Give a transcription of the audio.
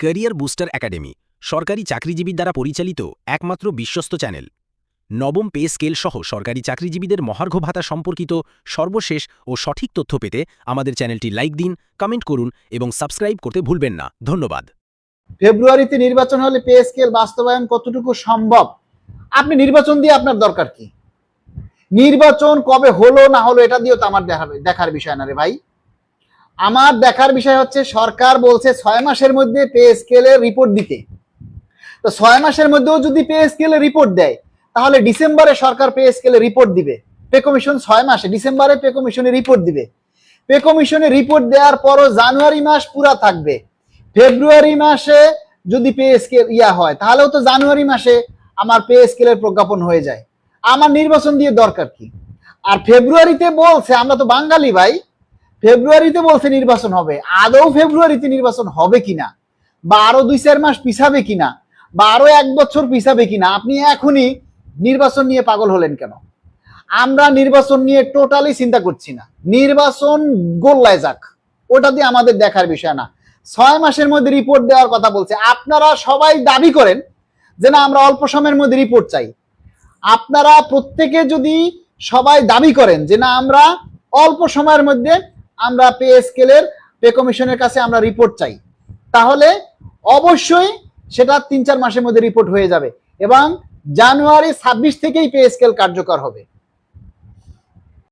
Career booster academy, সরকারি চাকরিজীবীর দ্বারা পরিচালিত একমাত্র বিশ্বস্ত চ্যানেল। নবম পে স্কেল সহ সরকারি চাকরিজীবীদের মহার্ঘ ভাতা সম্পর্কিত সর্বশেষ ও সঠিক তথ্য পেতে আমাদের চ্যানেলটি লাইক দিন, কমেন্ট করুন এবং সাবস্ক্রাইব করতে ভুলবেন না। ধন্যবাদ। ফেব্রুয়ারিতে নির্বাচন হলে পে স্কেল বাস্তবায়ন কতটুকু সম্ভব? আপনি নির্বাচন দিয়ে আপনার দরকার কি? নির্বাচন কবে হলো না হলো এটা দিয়েও তো আমার দেখার দেখার বিষয় না রে ভাই। আমার দেখার বিষয় হচ্ছে সরকার বলছে ছয় মাসের মধ্যে পে স্কেলের রিপোর্ট দিতে। তো ছয় মাসের মধ্যেও যদি পে স্কেলের রিপোর্ট দেয়, তাহলে ডিসেম্বরে সরকার পে স্কেলের রিপোর্ট দিবে। পে কমিশন ছয় মাসে, ডিসেম্বরে পে কমিশনের রিপোর্ট দিবে। পে কমিশনের রিপোর্ট দেওয়ার পরও জানুয়ারি মাস পুরা থাকবে। ফেব্রুয়ারি মাসে যদি পে স্কেল ইয়া হয়, তাহলেও তো জানুয়ারি মাসে আমার পে স্কেলের প্রজ্ঞাপন হয়ে যায়। আমার নির্বাচন দিয়ে দরকার কি? আর ফেব্রুয়ারিতে বলছে, আমরা তো বাঙালি ভাই ফেব্রুয়ারিতে বলছে নির্বাচন হবে। আদৌ ফেব্রুয়ারিতে নির্বাচন হবে কিনা? বা আরও দুই চার মাস পিছাবে কিনা? বা আরও এক বছর পিছাবে কিনা? আপনি এখনই নির্বাচন নিয়ে পাগল হলেন কেন? আমরা নির্বাচন নিয়ে টোটালি চিন্তা করছি না। নির্বাচন গোল্লায় যাক। ওটা দিয়ে আমাদের দেখার বিষয় না। ছয় মাসের মধ্যে রিপোর্ট দেওয়ার কথা বলছে। আপনারা সবাই দাবি করেন যে না, আমরা অল্প সময়ের মধ্যে রিপোর্ট চাই। আপনারা প্রত্যেকে যদি সবাই দাবি করেন যে না, আমরা অল্প সময়ের মধ্যে আমরা পে স্কেলের পে কমিশনের কাছে আমরা রিপোর্ট চাই। তাহলে অবশ্যই সেটা তিন চার মাসের মধ্যে রিপোর্ট হয়ে যাবে এবং জানুয়ারি ছাব্বিশ থেকেই পে স্কেল কার্যকর হবে।